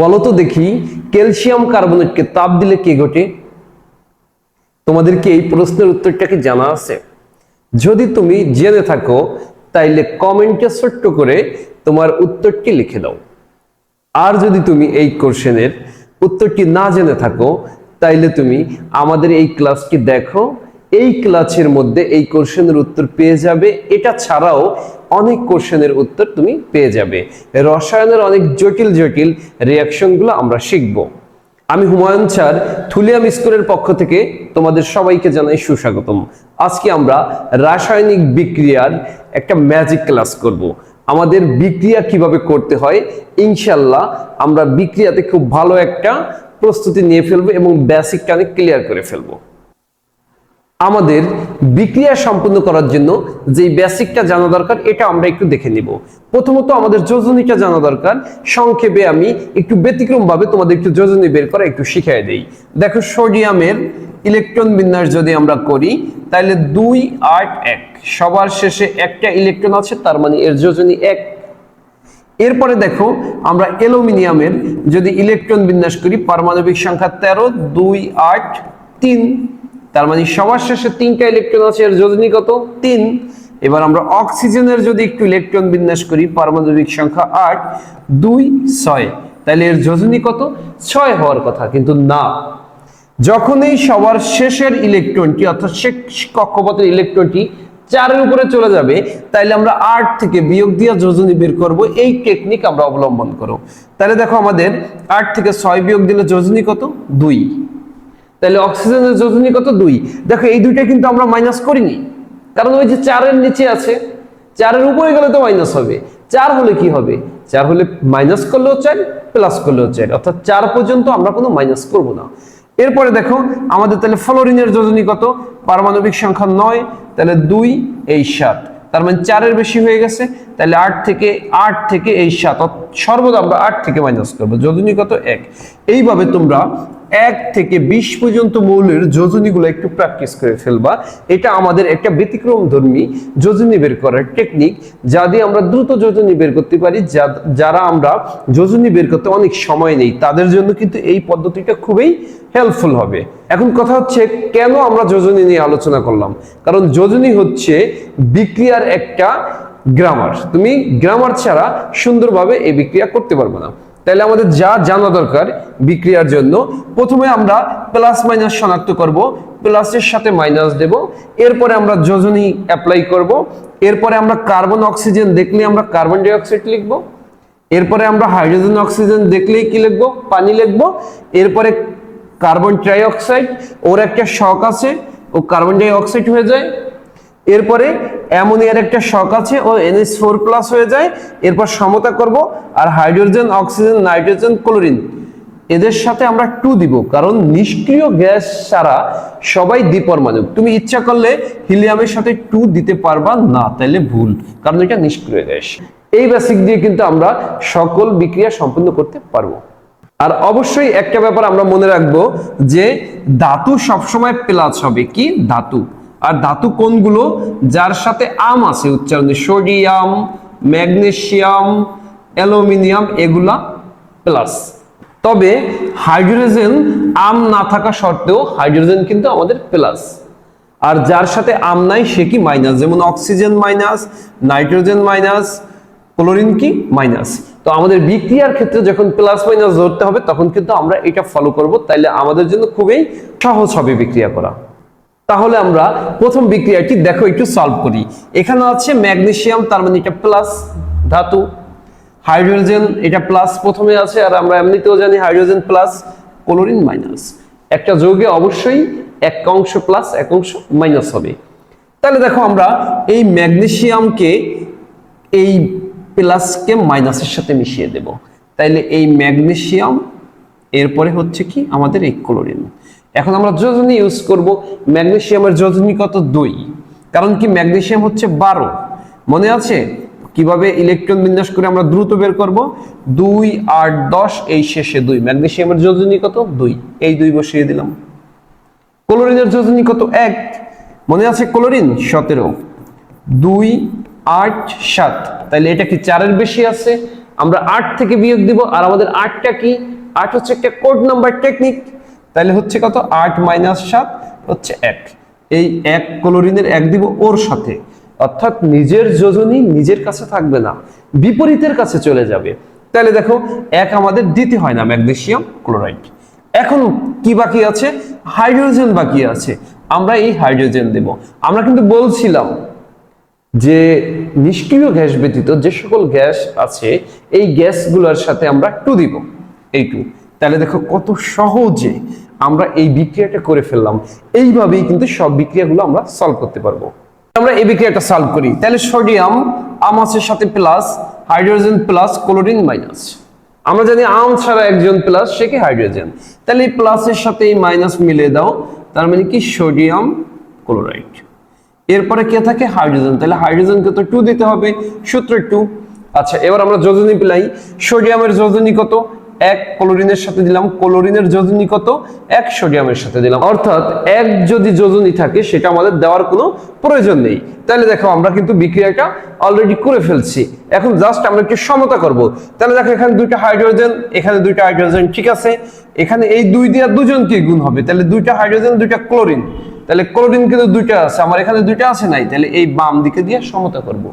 বলো তো দেখি, ক্যালসিয়াম কার্বনেটকে তাপ দিলে কি ঘটে? তোমাদের কি এই প্রশ্নের উত্তরটা কি জানা আছে? যদি তুমি জেনে থাকো, তাইলে কমেন্টে ছোট্ট করে তোমার উত্তরটি লিখে দাও। আর যদি তুমি এই কোশ্চেনের উত্তরটি না জেনে থাকো, তাইলে তুমি আমাদের এই ক্লাসটি দেখো। এই ক্লাসের মধ্যে এই কোশ্চেনের উত্তর পেয়ে যাবে। এটা ছাড়াও অনেক কোশ্চেনের উত্তর তুমি পেয়ে যাবে। রসায়নের অনেক জটিল জটিল রিয়াকশনগুলো আমরা শিখব। আমি হুমায়ুন স্যার, থুলিয়াম স্কুলের পক্ষ থেকে তোমাদের সবাইকে জানাই সুস্বাগতম। আজকে আমরা রাসায়নিক বিক্রিয়ার একটা ম্যাজিক ক্লাস করব। আমাদের বিক্রিয়া কীভাবে করতে হয় ইনশাল্লাহ আমরা বিক্রিয়াতে খুব ভালো একটা প্রস্তুতি নিয়ে ফেলব এবং বেসিকটা অনেক ক্লিয়ার করে ফেলব। আমাদের বিক্রিয়া সম্পূর্ণ করার জন্য যে বেসিকটা জানা দরকার, এটা আমরা একটু দেখে নিব। প্রথমত আমাদের যোজনীটা জানা দরকার। সংক্ষেপে আমি একটু ব্যতিক্রম ভাবে তোমাদের একটু যোজনী বের করা একটু শিখিয়ে দেই। দেখো, সোডিয়ামের ইলেকট্রন বিন্যাস যদি আমরা করি তাহলে দুই আট এক। সবার শেষে একটা ইলেকট্রন আছে, তার মানে এর যোজনী এক। এরপরে দেখো, আমরা অ্যালুমিনিয়ামের যদি ইলেকট্রন বিন্যাস করি, পারমাণবিক সংখ্যা তেরো, দুই আট তিন। তার মানে সবার শেষে তিনটা ইলেকট্রন আছে, এর যোজনী কত? তিন। এবার আমরা অক্সিজেনের যদি একটু ইলেকট্রন বিন্যাস করি, পারমাণবিক সংখ্যা আট, দুই, ছয়। তাহলে এর যোজনী কত? ছয় হওয়ার কথা, কিন্তু না। যখনই সবার শেষের ইলেকট্রনটি অর্থাৎ শেষ কক্ষপথের ইলেকট্রনটি চারের উপরে চলে যাবে, তাইলে আমরা আট থেকে বিয়োগ দিয়ে যোজনী বের করব। এই টেকনিক আমরা অবলম্বন করব। তাহলে দেখো আমাদের আট থেকে ছয় বিয়োগ দিলে যোজনী কত? দুই। তাহলে অক্সিজেনের যোজনী কত? দুই। দেখো, এই দুইটা কিন্তু আমরা মাইনাস করিনি। কারণ ওই যে চারের নিচে আছে, চারের উপরে গেলে তো মাইনাস হবে। চার হলে কি হবে? চার হলে মাইনাস করলেও চাই প্লাস করলেও চাই অর্থাৎ চার পর্যন্ত আমরা কোনো মাইনাস করব না। এরপরে দেখো, আমাদের তাহলে ফ্লোরিনের যোজনী কত? পারমাণবিক সংখ্যা নয়, তাহলে দুই, এই সাত। তার মানে চারের বেশি হয়ে গেছে, তাহলে আট থেকে আট থেকে এই সাত। সর্বদা আমরা আট থেকে মাইনাস করব। যোজনী কত? এক। এইভাবে তোমরা এক থেকে বিশ পর্যন্ত মৌলের যোজনীগুলো একটু প্র্যাকটিস করে ফেলবা। এটা আমাদের একটা ব্যতিক্রম ধর্মী যোজনী বের করার টেকনিক যা দিয়ে আমরা দ্রুত যোজনী বের করতে পারি। যারা আমরা যোজনী বের করতে অনেক সময় নেই, তাদের জন্য কিন্তু এই পদ্ধতিটা খুবই হেল্পফুল হবে। এখন কথা হচ্ছে, কেন আমরা যোজনী নিয়ে আলোচনা করলাম? কারণ যোজনী হচ্ছে বিক্রিয়ার একটা গ্রামার তুমি গ্রামার ছাড়া সুন্দরভাবে এই বিক্রিয়া করতে পারবে না। তাহলে আমাদের যা জানা দরকার বিক্রিয়ার জন্য, প্রথমে আমরা প্লাস মাইনাস শনাক্ত করব প্লাসের সাথে মাইনাস দেব, এরপরে আমরা যোজনী অ্যাপ্লাই করব, এরপরে আমরা কার্বন অক্সিজেন দেখলে আমরা কার্বন ডাই অক্সাইড লিখব, এরপরে আমরা হাইড্রোজেন অক্সিজেন দেখলেই কি লিখব? পানি লিখব, এরপরে কার্বন ট্রাই অক্সাইড ওর একটা শক আছে, ও কার্বন ডাই অক্সাইড হয়ে যায় এরপরে অ্যামোনিয়ার একটা শক আছে, ও এনএস ফোর প্লাস হয়ে যায়। এরপর সমতা করব আর হাইড্রোজেন, অক্সিজেন, নাইট্রোজেন, ক্লোরিন। এদের সাথে আমরা টু দিব, কারণ নিষ্ক্রিয় গ্যাস ছাড়া সবাই দ্বিপরমাণু তুমি ইচ্ছা করলে হিলিয়ামের সাথে টু দিতে পারবা, না তাইলে ভুল, কারণ এটা নিষ্ক্রিয় গ্যাস। এই বেসিক দিয়ে কিন্তু আমরা সকল বিক্রিয়া সম্পন্ন করতে পারব। আর অবশ্যই একটা ব্যাপার আমরা মনে রাখব যে ধাতু সবসময় প্লাস হবে। কি? ধাতু। আর ধাতু কোনগুলো যার সাথে আম আছে, উচ্চারণে সোডিয়াম ম্যাগনেসিয়াম অ্যালুমিনিয়াম, এগুলা প্লাস তবে হাইড্রোজেন আম না থাকা সত্ত্বেও হাইড্রোজেন কিন্তু আমাদের প্লাস আর যার সাথে আম নাই, সে কি মাইনাস যেমন oxygen minus nitrogen minus chlorine কি মাইনাস তো আমাদের বিক্রিয়ার ক্ষেত্রে যখন প্লাস মাইনাস ধরতে হবে, তখন কিন্তু আমরা এটা ফলো করব। তাইলে আমাদের জন্য খুবই সহজ হবে বিক্রিয়া করা। তাহলে আমরা প্রথম বিক্রিয়াটি দেখো, একটু সলভ করি। এখানে আছে ম্যাগনেশিয়াম তার মানে এটা প্লাস ধাতু। হাইড্রোজেন, এটা প্লাস প্রথমে আছে, আর আমরা এমনিতেও জানি হাইড্রোজেন প্লাস ক্লোরিন মাইনাস একটা যৌগে অবশ্যই এক অংশ প্লাস এক অংশ মাইনাস হবে। তাহলে দেখো আমরা এই ম্যাগনেশিয়ামকে এই প্লাসকে মাইনাসের সাথে মিশিয়ে দেব। তাইলে এই ম্যাগনেশিয়াম এরপরে হচ্ছে কি? আমাদের এই ক্লোরিন। এখন আমরা যোজনী ইউজ করব ম্যাগনেশিয়ামের যোজনী কত? দুই। কারণ কি ম্যাগনেসিয়াম হচ্ছে বারো। মনে আছে? কীভাবে ইলেকট্রন বিন্যাস করে আমরা দ্রুত বের করব? দুই, আট, দশ, এই শেষে দুই। ম্যাগনেশিয়ামের যোজনী কত? দুই। এই দুই বসিয়ে দিলাম। ক্লোরিনের যোজনী কত? এক। মনে আছে ক্লোরিন? সতেরো। দুই, আট, সাত। তাহলে এটা কি চারের বেশি আছে? আমরা আট থেকে বিয়োগ দিব। আর আমাদের আটটা কি? আট হচ্ছে একটা কোড নাম্বার টেকনিক তাহলে হচ্ছে কত? আট মাইনাস সাত হচ্ছে এক। এই এক ক্লোরিনের এক দিব ওর সাথে। অর্থাৎ নিজের যোজনী নিজের কাছে থাকবে না, বিপরীতের কাছে চলে যাবে। তাহলে দেখো, এক আমাদের দিতে হয় না ম্যাগনেসিয়াম ক্লোরাইড। এখন কি বাকি আছে? হাইড্রোজেন বাকি আছে। আমরা এই হাইড্রোজেন দেব। আমরা কিন্তু বলছিলাম যে নিষ্ক্রিয় গ্যাস ব্যতীত যে সকল গ্যাস আছে, এই গ্যাসগুলোর সাথে আমরা টু দিব, এই টু। তাহলে দেখো কত সহজে আমরা এই বিক্রিয়াটা করে ফেললাম। এইভাবেই কিন্তু সব বিক্রিয়াগুলো আমরা সলভ করতে পারব। আমরা এই বিক্রিয়াটা সলভ করি। তাহলে সোডিয়াম আমাসের সাথে plus hydrogen plus chlorine minus আমরা জানি আম ছাড়া একজন প্লাস সে কি হাইড্রোজেন তাহলে এই প্লাসের সাথে এই মাইনাস মিলে দাও। তার মানে কি? সোডিয়াম ক্লোরাইড এরপরে কে থাকে? হাইড্রোজেন তাহলে হাইড্রোজেনকে তো টু দিতে হবে। সূত্র টু আচ্ছা এবার আমরা যোজনী পেলাই। সোডিয়ামের যোজনী কত? এক ক্লোরিনের সাথে দিলাম, ক্লোরিনের যোজনী কত? এক সোডিয়ামের সাথে দিলাম। অর্থাৎ এক যদি যোজনী থাকে, সেটা আমাদের দেওয়ার কোনো প্রয়োজন নেই। তাহলে দেখো, আমরা কিন্তু বিক্রিয়াটা অলরেডি করে ফেলছি। এখন জাস্ট আমরা একটু সমতা করব। তাহলে দেখো, এখানে দুইটা হাইড্রোজেন এখানে দুইটা হাইড্রোজেন ঠিক আছে। এখানে এই দুই দিয়ে দুজনকে গুণ হবে। তাহলে দুইটা হাইড্রোজেন দুইটা ক্লোরিন তাহলে ক্লোরিন কিন্তু দুইটা আছে, আমার এখানে দুইটা আছে নাই। তাহলে এই বাম দিকে দিয়ে সমতা করব।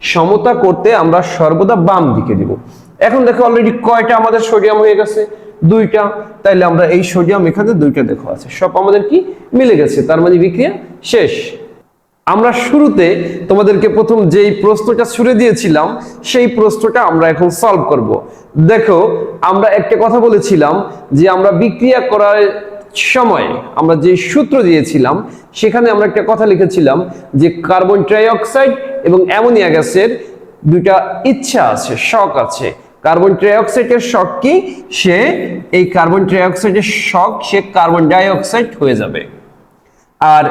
সমতা করতে আমরা সর্বদা বাম দিকে দিব। এখন দেখো অলরেডি কয়টা আমাদের সোডিয়াম হয়ে গেছে? দুইটা। তাইলে আমরা এই সোডিয়াম এখানে দুইটা দেখো আছে। সব আমাদের কি? মিলে গেছে। তার মানে বিক্রিয়া শেষ। আমরা শুরুতে তোমাদেরকে প্রথম যেই প্রশ্নটা ছুড়ে দিয়েছিলাম, সেই প্রশ্নটা আমরা এখন সলভ করব। দেখো, আমরা একটা কথা বলেছিলাম যে আমরা বিক্রিয়া করার সময় আমরা যে সূত্র দিয়েছিলাম, সেখানে আমরা একটা কথা লিখেছিলাম যে কার্বন ট্রাইঅক্সাইড এবং অ্যামোনিয়া গ্যাসের দুইটা ইচ্ছা আছে, শখ আছে। কার্বন ট্রাইঅক্সাইডের শক কি? সে, এই কার্বন ট্রাইঅক্সাইডের শক, সে কার্বন ডাইঅক্সাইড হয়ে যাবে। আর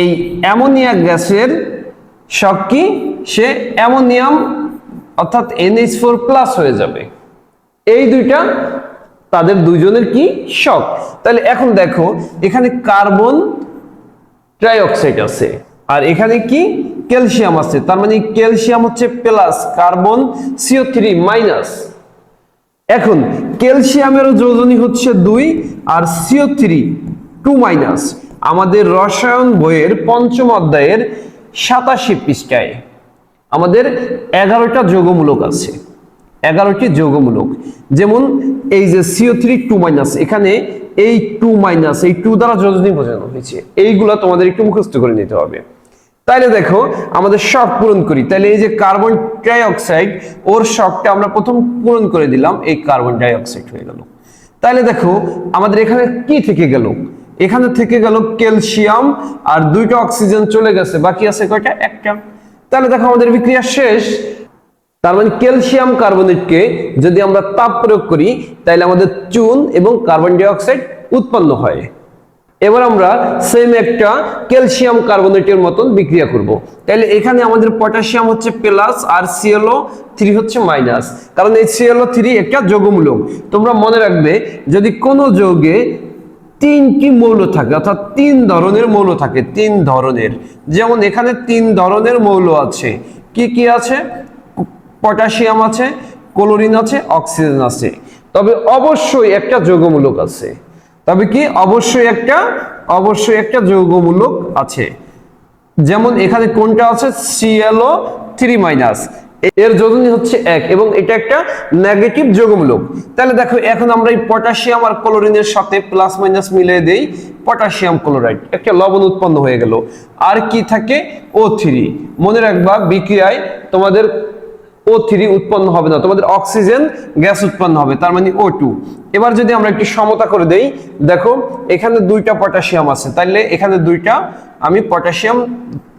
এই অ্যামোনিয়া গ্যাসের শক কি? সে অ্যামোনিয়াম, অর্থাৎ এনএইচ ফোর প্লাস হয়ে যাবে। এই দুইটা তাদের দুজনের কি? শক। তাহলে এখন দেখো, এখানে কার্বন ট্রাইঅক্সাইড আছে। আর এখানে কি? ক্যালসিয়াম আছে, তার মানে ক্যালসিয়াম হচ্ছে plus, carbon CO three minus. এখন ক্যালসিয়ামেরও যোজনী হচ্ছে দুই আর সিও থ্রি টু মাইনাস। আমাদের রসায়ন বইয়ের পঞ্চম অধ্যায়ের সাতাশি পৃষ্ঠায় আমাদের এগারোটা যোগমূলক আছে। এগারোটি যোগমূলক। যেমন, এই যে সিও থ্রি টু মাইনাস, এখানে এই টু মাইনাস, এই টু দ্বারা যোজনী বোঝানো হয়েছে। এইগুলা তোমাদের একটু মুখস্থ করে নিতে হবে। তাইলে দেখো, আমাদের শখ পূরণ করি। তাহলে এই যে কার্বন ডাইঅক্সাইড, ওর শখটা আমরা প্রথম পূরণ করে দিলাম, এই কার্বন ডাইঅক্সাইড হয়ে গেল। তাহলে দেখো, আমাদের এখানে কি থেকে গেল? এখানে থেকে গেল ক্যালসিয়াম, আর দুইটা অক্সিজেন চলে গেছে। বাকি আছে কয়টা? একটা। তাহলে দেখো, আমাদের বিক্রিয়া শেষ। তার মানে ক্যালসিয়াম কার্বনেটকে যদি আমরা তাপ প্রয়োগ করি তাহলে আমাদের চুন এবং কার্বন ডাইঅক্সাইড উৎপন্ন হয়। এবার আমরা সেম একটা ক্যালসিয়াম কার্বনেটের মতন বিক্রিয়া করব। তাহলে এখানে আমাদের পটাশিয়াম হচ্ছে প্লাস আর সিএলও থ্রি হচ্ছে মাইনাস কারণ এই সিএলও থ্রি একটা যৌগমূলক। তোমরা মনে রাখবে, যদি কোনো যৌগে তিনটি মৌল থাকে, অর্থাৎ তিন ধরনের মৌল থাকে, তিন ধরনের। যেমন এখানে তিন ধরনের মৌল আছে। কি কি আছে? পটাশিয়াম আছে ক্লোরিন আছে অক্সিজেন আছে। তবে অবশ্যই একটা যৌগমূলক আছে। তবে কি অবশ্যই একটা অবশ্যই একটা যৌগমূলক আছে। যেমন এখানে কোনটা আছে? সিএলও থ্রি মাইনাস এর যোজনী হচ্ছে এক এবং এটা একটা নেগেটিভ যৌগমূলক। তাহলে দেখো, এখন আমরা এই পটাশিয়াম আর ক্লোরিনের সাথে প্লাস মাইনাস মিলিয়ে দেই পটাশিয়াম ক্লোরাইড একটা লবণ উৎপন্ন হয়ে গেল। আর কি থাকে? ও থ্রি মনে রাখবা, বিক্রিয়ায় তোমাদের ও থ্রি উৎপন্ন হবে না। তোমাদের অক্সিজেন গ্যাস উৎপন্ন হবে, তার মানে ও টু এবার যদি আমরা একটু সমতা করে দেই, দেখো, এখানে দুইটা পটাশিয়াম আছে। তাইলে এখানে দুইটা, আমি পটাশিয়াম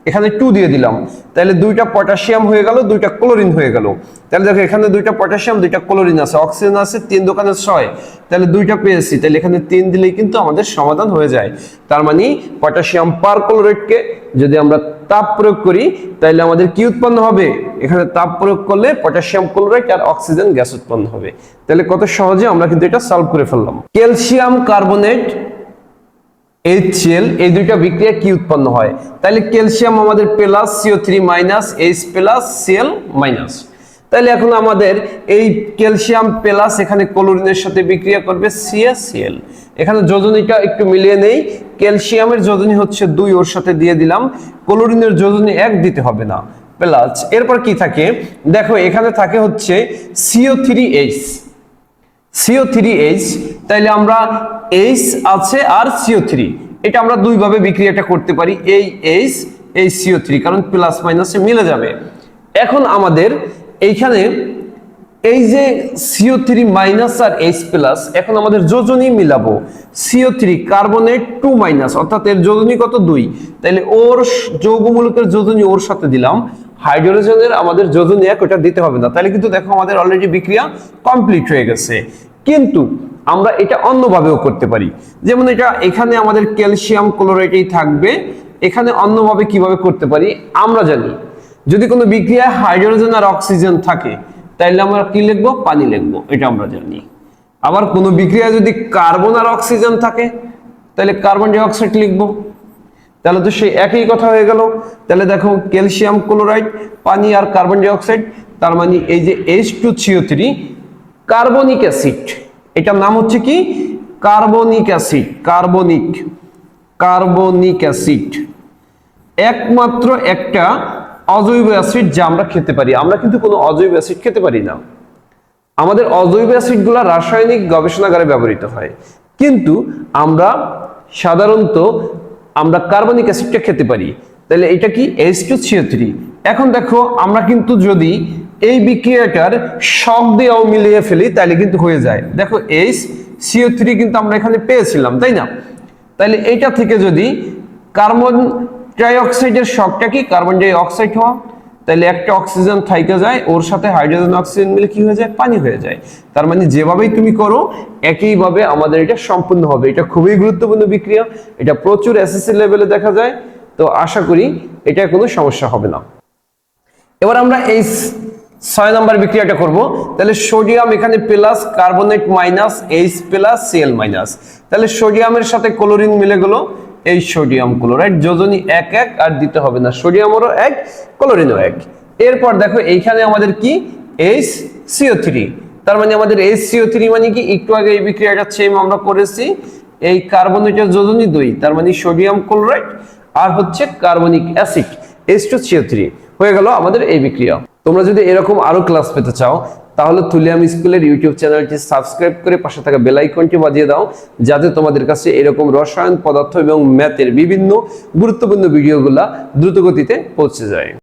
এখানে টু দিয়ে দিলাম। তাহলে দুইটা পটাশিয়াম হয়ে গেল, দুইটা ক্লোরিন হয়ে গেল। তাহলে দেখো, এখানে দুইটা পটাশিয়াম দুইটা ক্লোরিন আছে অক্সিজেন আছে, তিন দোকানে ছয়। তাহলে দুইটা পেয়েছি, তাহলে এখানে তিন দিলেই কিন্তু আমাদের সমাধান হয়ে যায়। তার মানে পটাশিয়াম পার ক্লোরাইডকে যদি আমরা তাপ প্রয়োগ করি, তাহলে আমাদের কি উৎপন্ন হবে? এখানে তাপ প্রয়োগ করলে পটাশিয়াম ক্লোরাইড আর অক্সিজেন গ্যাস উৎপন্ন হবে। তাহলে কত সহজে আমরা কিন্তু এটা সলভ করে ফেললাম। ক্যালসিয়াম কার্বনেট এইচসিএল এই দুইটা বিক্রিয়া কি উৎপন্ন হয়? তাহলে ক্যালসিয়াম আমাদের plus CO three minus H plus CL minus তাহলে এখন আমাদের এই ক্যালসিয়াম প্লাস এখানে ক্লোরিনের সাথে বিক্রিয়া করবে সিএসিএল এখানে যোজনীটা একটু মিলিয়ে নেই। ক্যালসিয়ামের যোজনী হচ্ছে দুই, ওর সাথে দিয়ে দিলাম। ক্লোরিনের যোজনী এক দিতে হবে না। প্লাস এরপর কি থাকে? দেখো, এখানে থাকে হচ্ছে CO three H CO three H তাইলে আমরা এইচ আছে আর সিও থ্রি এটা আমরা দুইভাবে বিক্রিয়াটা করতে পারি। এই এইচ এই সিও থ্রি কারণ প্লাস মাইনাসে মিলে যাবে। এখন আমাদের এইখানে এই যে সিও থ্রি মাইনাস আর এইচ প্লাস এখন আমাদের যোজনী মিলাবো। CO three carbonate two minus অর্থাৎ এর যোজনী কত? দুই। তাহলে ওর যৌগমূলকের যোজনী ওর সাথে দিলাম। হাইড্রোজেনের আমাদের যোজনী এক, ওটা দিতে হবে না। তাহলে কিন্তু দেখো আমাদের অলরেডি বিক্রিয়া কমপ্লিট হয়ে গেছে। কিন্তু আমরা এটা অন্যভাবেও করতে পারি। যেমন এটা এখানে আমাদের ক্যালসিয়াম ক্লোরাইডই থাকবে। এখানে অন্যভাবে কীভাবে করতে পারি? আমরা জানি। যদি কোনো বিক্রিয়ায় হাইড্রোজেন আর অক্সিজেন থাকে, তাইলে আমরা কি লিখব? পানি লিখব। এটা আমরা জানি। আবার কোনো বিক্রিয়ায় যদি কার্বন আর অক্সিজেন থাকে তাহলে কার্বন ডাই অক্সাইড লিখব। তাহলে তো সেই একই কথা হয়ে গেল। তাহলে দেখো ক্যালসিয়াম ক্লোরাইড, পানি আর কার্বন ডাই অক্সাইড তার মানে এই যে H two three carbonic acid এটার নাম হচ্ছে কি? Carbonic acid carbonic carbonic acid একমাত্র একটা অজৈব অ্যাসিড যা আমরা খেতে পারি। আমরা কিন্তু কোনো অজৈব অ্যাসিড খেতে পারি না। আমাদের অজৈব অ্যাসিডগুলো রাসায়নিক গবেষণাগারে ব্যবহৃত হয়। কিন্তু আমরা সাধারণত আমরা কার্বনিক অ্যাসিডটা খেতে পারি। তাহলে এটা কি? এইচ টু থ্রি এখন দেখো, আমরা কিন্তু যদি এই বিক্রিয়াটার শক দিয়েও মিলিয়ে ফেলি তাহলে কিন্তু হয়ে যায়। দেখো এইচ সিও থ্রি কিন্তু আমরা এখানে পেয়েছিলাম, তাই না? তাহলে এইটা থেকে যদি কার্বন ডাইঅক্সাইডের শকটা কি? কার্বন ডাই অক্সাইড হওয়া। তাহলে একটা অক্সিজেন থাইকে যায়, ওর সাথে হাইড্রোজেন, অক্সিজেন মিলে কি হয়ে যায়? পানি হয়ে যায়। তার মানে যেভাবেই তুমি করো, একইভাবে আমাদের এটা সম্পূর্ণ হবে। এটা খুবই গুরুত্বপূর্ণ বিক্রিয়া। এটা প্রচুর এসএসসি লেভেলে দেখা যায়। তো আশা করি এটা কোনো সমস্যা হবে না। এবার আমরা এই ছয় নম্বর বিক্রিয়াটা করব। তাহলে সোডিয়াম এখানে plus, carbonate minus H plus CL minus. তাহলে সোডিয়ামের সাথে ক্লোরিন মিলে গেল এই সোডিয়াম ক্লোরাইড। যোজনী এক এক আর দিতে হবে না, সোডিয়ামেরও এক, ক্লোরিনও এক। এরপর দেখো এইখানে আমাদের কি? এইচ সিও থ্রি তার মানে আমাদের এইচ সিও থ্রি মানে কি? একটু আগে এই বিক্রিয়াটা সেম আমরা করেছি। এই কার্বনেটের যোজনী দুই, তার মানে সোডিয়াম ক্লোরাইড আর হচ্ছে carbonic acid H two CO three হয়ে গেল আমাদের এই বিক্রিয়া। তোমরা যদি এরকম আরও ক্লাস পেতে চাও, তাহলে তুলিয়াম স্কুলের ইউটিউব চ্যানেলটি সাবস্ক্রাইব করে পাশে থাকা বেল আইকনটি বাজিয়ে দাও, যাতে তোমাদের কাছে এরকম রসায়ন, পদার্থ এবং ম্যাথের বিভিন্ন গুরুত্বপূর্ণ ভিডিওগুলা দ্রুতগতিতে পৌঁছে যায়।